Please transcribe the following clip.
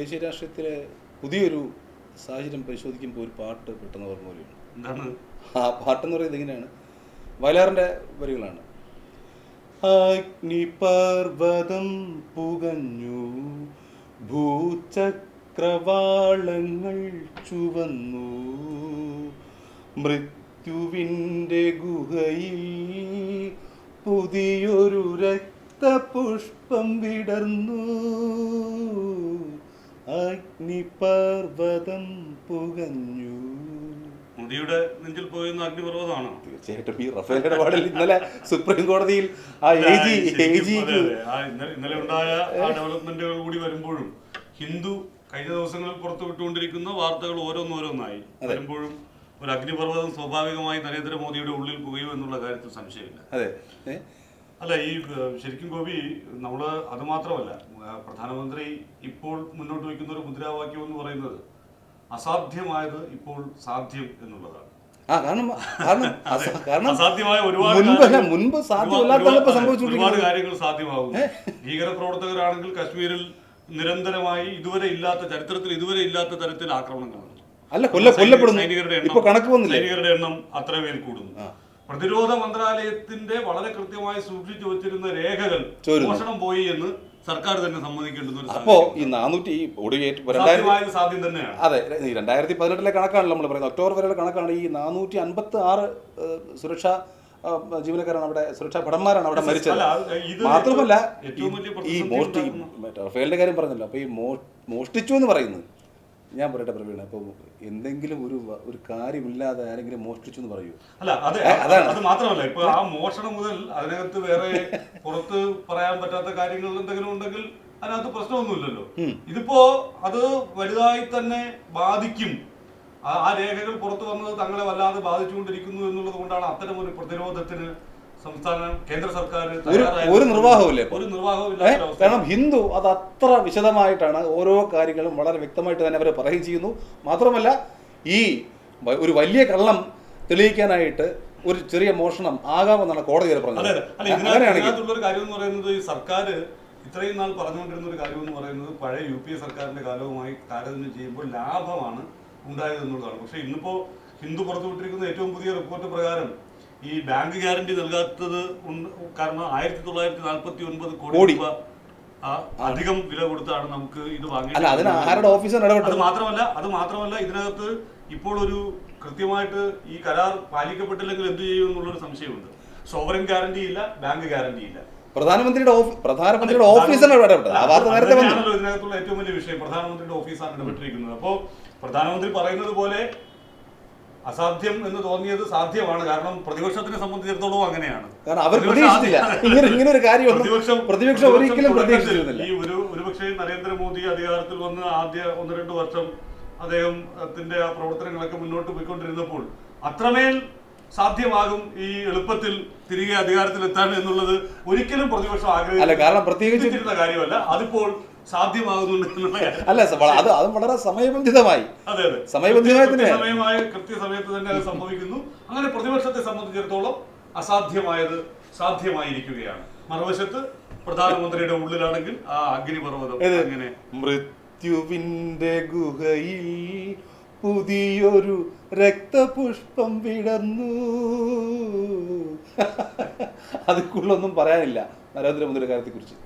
ദേശീയ രാഷ്ട്രീയത്തിലെ പുതിയൊരു സാഹചര്യം പരിശോധിക്കുമ്പോൾ ഒരു പാട്ട് പെട്ടെന്ന് ഓർമ്മ വരികയാണ്. എന്താണ്? ആ പാട്ടെന്ന് പറയുന്നത് ഇങ്ങനെയാണ്. വയലാറിന്റെ വരികളാണ്. അഗ്നിപർവതം പുകഞ്ഞു ഭൂചക്രവാളങ്ങൾ ചുവന്നു മൃത്യുവിന്റെ ഗുഹയിൽ പുതിയൊരു രക്തപുഷ്പം വിടർന്നു. അഗ്നിപർവതം പുകഞ്ഞു. മുടിയുടെ നെഞ്ചിൽ പോയിരുന്ന അഗ്നിപർവതമാണ്? തീർച്ചയായിട്ടും ഈ റഫേൽ ഇടപാടിൽ ഇന്നലെ സുപ്രീം കോടതിയിൽ ആ എ ജി എ ഇന്നലെ ഉണ്ടായ ആ ഡെവലപ്മെന്റുകൾ കൂടി വരുമ്പോഴും ഹിന്ദു കഴിഞ്ഞ ദിവസങ്ങളിൽ പുറത്തുവിട്ടുകൊണ്ടിരിക്കുന്ന വാർത്തകൾ ഓരോന്നോരോന്നായി വരുമ്പോഴും ഒരു അഗ്നിപർവതം സ്വാഭാവികമായി നരേന്ദ്രമോദിയുടെ ഉള്ളിൽ പുകയും എന്നുള്ള കാര്യത്തിൽ സംശയമില്ല. അതെ? അല്ല ഈ ശരിക്കും ഗോപി നമ്മൾ അത് മാത്രമല്ല പ്രധാനമന്ത്രി ഇപ്പോൾ മുന്നോട്ട് വയ്ക്കുന്ന ഒരു മുദ്രാവാക്യം എന്ന് പറയുന്നത് അസാധ്യമായത് ഇപ്പോൾ സാധ്യം എന്നുള്ളതാണ്. ആ കാരണം കാരണം കാരണം അസാധ്യമായ ഒരുപാട് മുൻപ് സാധ്യമല്ലാത്ത ഒരുപാട് കാര്യങ്ങൾ സാധ്യമാകും ഭീകരപ്രവർത്തകരാണെങ്കിൽ കശ്മീരിൽ നിരന്തരമായി ഇതുവരെ ഇല്ലാത്ത ചരിത്രത്തിൽ ഇതുവരെ ഇല്ലാത്ത തരത്തിൽ ആക്രമണങ്ങൾ അല്ല കൊല്ല കൊല്ലപ്പെടുന്നു. സൈനികരുടെ എണ്ണം- കണക്ക് വന്നില്ലേ? സൈനികരുടെ എണ്ണം അത്ര പേര് കൂടുന്നു പ്രതിരോധ മന്ത്രാലയത്തിന്റെ വളരെ കൃത്യമായി സൂക്ഷിച്ചു വെച്ചിരുന്ന രേഖകൾ. മോഷണം പോയി എന്ന് സർക്കാർ തന്നെ സമ്മതിക്കേണ്ടുന്ന അപ്പോ ഈ നാനൂറ്റി സാധ്യമായത് സാധ്യം തന്നെയാണ്. അതെ ഈ രണ്ടായിരത്തി പതിനെട്ടിലെ കണക്കാണല്ലോ നമ്മൾ പറയുന്നത്. ഒക്ടോബർ വരെയുള്ള കണക്കാണ്. ഈ നാനൂറ്റി അൻപത്തി ആറ് സുരക്ഷാ ജീവനക്കാരാണ് അവിടെ സുരക്ഷാ ഭടന്മാരാണ് അവിടെ മരിച്ചത്. മാത്രമല്ല ഈ മോഷ്ടി റഫേലിന്റെ കാര്യം പറഞ്ഞല്ലോ. അപ്പൊ ഈ മോഷ്ടിച്ചു എന്ന് പറയുന്നത് ഞാൻ പറയട്ടെ പ്രവീണ അപ്പൊ എന്തെങ്കിലും ഒരു ഒരു കാര്യമില്ലാതെ ആരെങ്കിലും മോഷ്ടിച്ചു എന്ന് പറയൂ. അല്ല അതെ അതാണ്. അത് മാത്രമല്ല ഇപ്പൊ ആ മോഷണം മുതൽ അതിനകത്ത് വേറെ പുറത്ത് പറയാൻ പറ്റാത്ത കാര്യങ്ങൾ എന്തെങ്കിലും ഉണ്ടെങ്കിൽ അതിനകത്ത് പ്രശ്നമൊന്നുമില്ലല്ലോ. ഇതിപ്പോ അത് വലുതായി തന്നെ ബാധിക്കും. ആ രേഖകൾ പുറത്തു വന്നത് തങ്ങളെ വല്ലാതെ ബാധിച്ചുകൊണ്ടിരിക്കുന്നു എന്നുള്ളത് കൊണ്ടാണ് അത്തരം ഒരു പ്രതിരോധത്തിന് ഒരു. ഒരു? അവസ്ഥ കാരണം ഹിന്ദു അത് അത്ര വിശദമായിട്ടാണ് ഓരോ കാര്യങ്ങളും വളരെ വ്യക്തമായിട്ട് തന്നെ അവർ പറയുകയും ചെയ്യുന്നു. മാത്രമല്ല ഈ ഒരു വലിയ കള്ളം തെളിയിക്കാനായിട്ട് ഒരു ചെറിയ മോഷണം ആകാമെന്നാണ് കോടതി പറഞ്ഞത്. അങ്ങനെയാണെങ്കിൽ ഒരു കാര്യം എന്ന് പറയുന്നത് ഈ സർക്കാർ ഇത്രയും നാൾ പറഞ്ഞുകൊണ്ടിരുന്ന ഒരു കാര്യം എന്ന് പറയുന്നത് പഴയ യു പി എ സർക്കാരിന്റെ കാലവുമായി താരതമ്യം ചെയ്യുമ്പോൾ ലാഭമാണ് ഉണ്ടായത് എന്നുള്ളതാണ് പക്ഷെ ഇന്നിപ്പോ ഹിന്ദു പുറത്തുവിട്ടിരിക്കുന്ന ഏറ്റവും പുതിയ റിപ്പോർട്ട് പ്രകാരം ഈ ബാങ്ക് ഗ്യാരണ്ടി നൽകാത്തത് കാരണം ആയിരത്തി തൊള്ളായിരത്തി നാൽപ്പത്തി ഒൻപത് കോടി. രൂപ അധികം വില കൊടുത്താണ് നമുക്ക് ഇത് വാങ്ങിയത് അത് മാത്രമല്ല അത് മാത്രമല്ല ഇതിനകത്ത് ഇപ്പോൾ ഒരു കൃത്യമായിട്ട് ഈ കരാർ പാലിക്കപ്പെട്ടില്ലെങ്കിൽ എന്ത് ചെയ്യും എന്നുള്ളൊരു സംശയമുണ്ട്. സോവറൻ ഗ്യാരണ്ടി ഇല്ല ബാങ്ക് ഗ്യാരണ്ടി ഇല്ല. പ്രധാനമന്ത്രിയുടെ പ്രധാനമന്ത്രിയുടെ ഓഫീസാണ് നേരത്തെ ഇതിനകത്തുള്ള ഏറ്റവും വലിയ വിഷയം. പ്രധാനമന്ത്രിയുടെ ഓഫീസാണ് ഇടപെട്ടിരിക്കുന്നത്. അപ്പോ പ്രധാനമന്ത്രി പറയുന്നത് പോലെ അസാധ്യം എന്ന് തോന്നിയത് സാധ്യമാണ്. കാരണം പ്രതിപക്ഷത്തിനെ സംബന്ധിച്ചിടത്തോളം അങ്ങനെയാണ്. കാരണം അവർ പ്രതിപക്ഷം പ്രതീക്ഷിച്ചില്ല. ആദ്യം- ഇങ്ങനെ ഇങ്ങനെ ഒരു കാര്യമൊന്നും പ്രതിപക്ഷം പ്രതിപക്ഷം ഒരിക്കലും തുടക്കത്തിൽ പ്രതീക്ഷിച്ചിരുന്നില്ല. ഈ ഒരു ഒരുപക്ഷെ നരേന്ദ്രമോദി അധികാരത്തിൽ വന്ന് ആദ്യ ഒന്ന് രണ്ട് വർഷം അദ്ദേഹത്തിന്റെ ആ പ്രവർത്തനങ്ങളൊക്കെ മുന്നോട്ട് പോയിക്കൊണ്ടിരുന്നപ്പോൾ അത്രമേൽ സാധ്യമാകും ഈ എളുപ്പത്തിൽ തിരികെ അധികാരത്തിലെത്താൻ എന്നുള്ളത് ഒരിക്കലും പ്രതിപക്ഷം ആഗ്രഹിക്കില്ല കാരണം പ്രത്യേകിച്ച് കാര്യമല്ല. അതിപ്പോൾ സാധ്യമാകുന്നുണ്ട് അല്ല അത് അത് വളരെ സമയബന്ധിതമായി. അതെ അതെ. സമയബന്ധിതമായി തന്നെ സമയമായ കൃത്യസമയത്ത് തന്നെ അത് സംഭവിക്കുന്നു. അങ്ങനെ പ്രതിപക്ഷത്തെ സംബന്ധിച്ചിടത്തോളം അസാധ്യമായത് സാധ്യമായിരിക്കുകയാണ്. മറുവശത്ത് പ്രധാനമന്ത്രിയുടെ ഉള്ളിലാണെങ്കിൽ ആ അഗ്നിപർവതം അങ്ങനെ മൃത്യുവിന്റെ ഗുഹയിൽ പുതിയൊരു രക്തപുഷ്പം വിടന്നു അതിക്കുള്ളൊന്നും പറയാനില്ല. നരേന്ദ്രമോദിയുടെ കാര്യത്തെക്കുറിച്ച്.